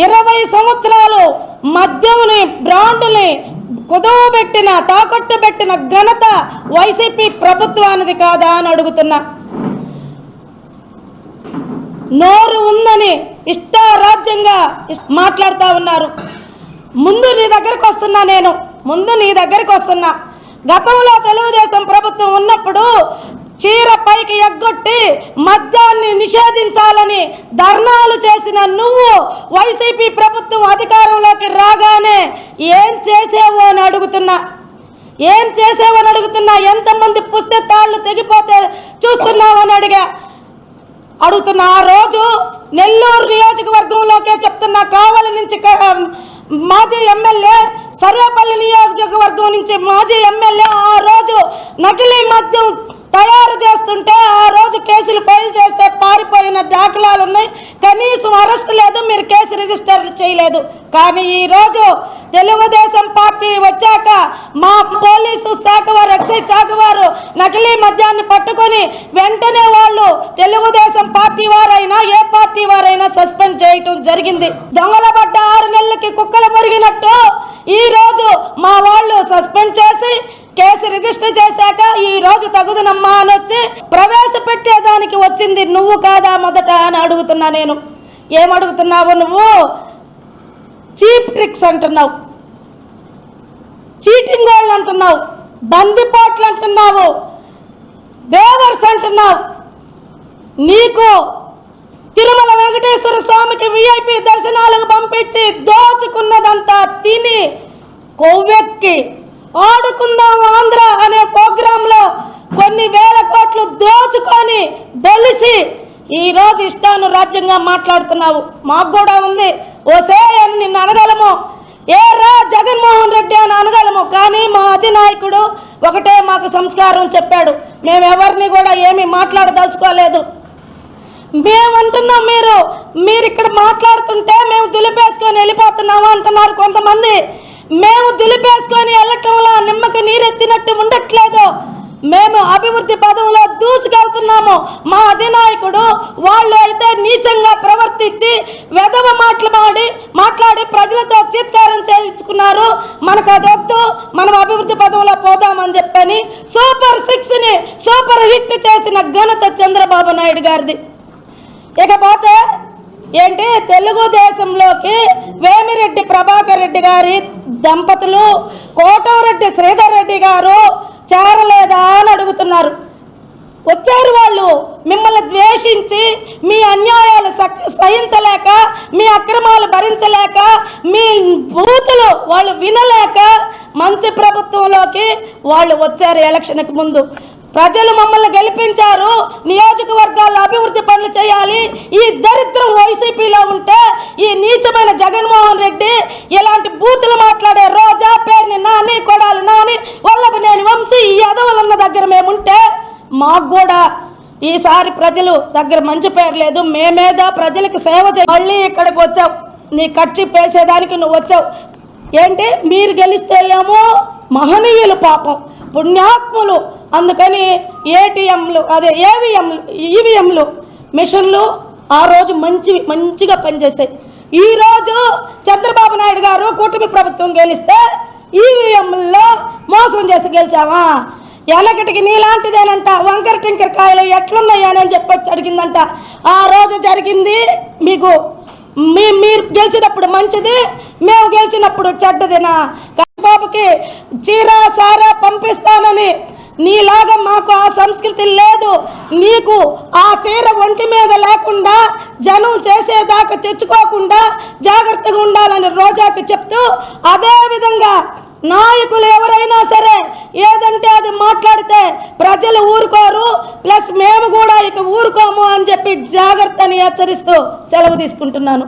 ఇరవై సంవత్సరాలు మద్యముని బ్రాండ్ని కుదవబెట్టిన తాకట్టు పెట్టిన ఘనత వైసీపీ ప్రభుత్వానిది కాదా అని అడుగుతున్నా. నోరు ఉందని ఇష్టారాజ్యంగా మాట్లాడుతూ ఉన్నారు. ముందు నీ దగ్గరకు వస్తున్నా నేను. ముందు నీ దగ్గరకు వస్తున్నా. గతంలో తెలుగుదేశం ప్రభుత్వం ఉన్నప్పుడు చీర పైకి ఎగ్గొట్టి మద్యాన్ని నిషేధించాలని ధర్నాలు చేసిన నువ్వు వైసీపీ ప్రభుత్వం అధికారంలోకి రాగానే ఏం చేసేవో అని అడుగుతున్నా. ఏం చేసేవని అడుగుతున్నా. ఎంతమంది పుస్తె తాళ్ళు తెగిపోతే చూస్తున్నావని అడిగా. అడుగుతున్న. ఆ రోజు నెల్లూరు నియోజకవర్గంలోకే చెప్తున్నా. కావలి నుంచి మాజీ ఎమ్మెల్యే సర్వేపల్లి నియోజకవర్గం నుంచి మాజీ ఎమ్మెల్యే ఆ రోజు నకిలీ మద్యం తయారు చేస్తుంటే ఆ రోజు కేసులు ఫైల్ చేస్తే పారిపోయిన దాఖలాలు ఉన్నాయి. కనీసం అరెస్ట్ లేదు మీరు కేసు రిజిస్టర్ చేయలేదు. కానీ ఈ రోజు తెలుగుదేశం పార్టీ వచ్చాక మా పోలీసు శాఖ వారు ఎక్సైజ్ శాఖ వారు నకిలీ మద్యాన్ని పట్టుకొని వెంటనే వాళ్ళు తెలుగుదేశం పార్టీ వారైనా ఏ పార్టీ వారైనా సస్పెండ్ చేయటం జరిగింది. దొంగల ఆరు నెలలకి కుక్కలు మురిగినట్టు ఈరోజు మా వాళ్ళు సస్పెండ్ చేసి కేసు రిజిస్టర్ చేశాక ఈ రోజు తగుదనమ్మా అని వచ్చి ప్రవేశపెట్టేదానికి వచ్చింది నువ్వు కాదా మొదట అని అడుగుతున్నా నేను. ఏమడుగుతున్నావు నువ్వు? చీప్ ట్రిక్స్ అంటున్నావు. చీటింగ్ వాళ్ళు అంటున్నావు. బందిపోట్లు అంటున్నావు. బేవర్స్ అంటున్నావు. నీకు తిరుమల వెంకటేశ్వర స్వామికి విఐపి దర్శనాలకు పంపించి దోచుకున్నదంతా తిని కొవ్వెక్కి ఆడుకుందాం ఆంధ్ర అనే ప్రోగ్రాంలో కొన్ని వేల కోట్లు దోచుకొని బొలిసి ఈ రోజు ఇష్టాను రాజ్యంగా మాట్లాడుతున్నావు. మాకు కూడా ఉంది. ఓసే అని నిన్ను అనగలము ఏ రా జగన్మోహన్ రెడ్డి అని అనగలము కానీ మా అధినాయకుడు ఒకటే మాకు సంస్కారం చెప్పాడు. మేము ఎవరిని కూడా ఏమీ మాట్లాడదలుచుకోలేదు. మేమంటున్నాం మీరు. మీరు ఇక్కడ మాట్లాడుతుంటే మేము దులిపేసుకొని వెళ్ళిపోతున్నాము అంటున్నారు కొంతమంది. మేము దులిపేసుకొని వెళ్ళటంలో నిమ్మకి నీరెత్తినట్టు ఉండట్లేదు. మేము అభివృద్ధి పదంలో దూసుకెళ్తున్నాము. మా అధినాయకుడు వాళ్ళు అయితే నీచంగా ప్రవర్తించి వెధవ మాట్లాడి మాట్లాడి ప్రజలతో చీత్కారం చేయించుకున్నారు. మనకు అదొద్దు మనం అభివృద్ధి పదంలో పోదామని చెప్పని సూపర్ సిక్స్ని సూపర్ హిట్ చేసిన ఘనత చంద్రబాబు నాయుడు గారిది. ఇకపోతే ఏంటి? తెలుగుదేశంలోకి వేమిరెడ్డి ప్రభాకర్ రెడ్డి గారి దంపతులు కోటవరెడ్డి శ్రీధర్ రెడ్డి గారు చేరలేదా అని అడుగుతున్నారు. వచ్చారు వాళ్ళు. మిమ్మల్ని ద్వేషించి మీ అన్యాయాలు సహించలేక మీ అక్రమాలు భరించలేక మీ బూతులు వాళ్ళు వినలేక మంచి ప్రభుత్వంలోకి వాళ్ళు వచ్చారు ఎలక్షన్కి ముందు. ప్రజలు మమ్మల్ని గెలిపించారు. నియోజకవర్గాల్లో అభివృద్ధి పనులు చేయాలి. ఈ దరిద్రం వైసీపీలో ఉంటే ఈ నీచమైన జగన్మోహన్ రెడ్డి ఇలాంటి బూతులు మాట్లాడే రోజా పేరుని నాని కొడాలు నాని వల్లభనేని వంశీ ఈ అదవులన్న దగ్గర మేముంటే మాకు కూడా ఈసారి ప్రజలు దగ్గర మంచి పేరు లేదు. మేమేదో ప్రజలకు సేవ చేయ మళ్ళీ ఇక్కడికి వచ్చావు నీ ఖర్చు పేసేదానికి నువ్వు వచ్చావు. ఏంటి? మీరు గెలిస్తే ఏమో మహనీయులు పాపం. పుణ్యాత్ములు. అందుకని ఏటీఎంలు అదే ఏవిఎంలు ఈవీఎంలు మిషన్లు ఆ రోజు మంచి మంచిగా పనిచేస్తాయి. ఈరోజు చంద్రబాబు నాయుడు గారు కూటమి ప్రభుత్వం గెలిస్తే ఈవీఎంలో మోసం చేసి గెలిచావా ఎలకటికి నీలాంటిదేనంట వంకర టింకర కాయలు ఎట్లున్నాయని చెప్పొచ్చి అడిగిందంట. ఆ రోజు జరిగింది మీకు మీ మీరు గెలిచినప్పుడు మంచిది మేము గెలిచినప్పుడు చెడ్డదినా? బాబుకి చీర సారా పంపిస్తానని నీలాగా మాకు ఆ సంస్కృతి లేదు. నీకు ఆ చీర ఒంటి మీద లేకుండా జనం చేసేదాకా తెచ్చుకోకుండా జాగ్రత్తగా ఉండాలని రోజాకి చెప్తూ అదేవిధంగా నాయకులు ఎవరైనా సరే ఏదంటే అది మాట్లాడితే ప్రజలు ఊరుకోరు ప్లస్ మేము కూడా ఇక ఊరుకోము అని చెప్పి జాగ్రత్తని హెచ్చరిస్తూ సెలవు తీసుకుంటున్నాను.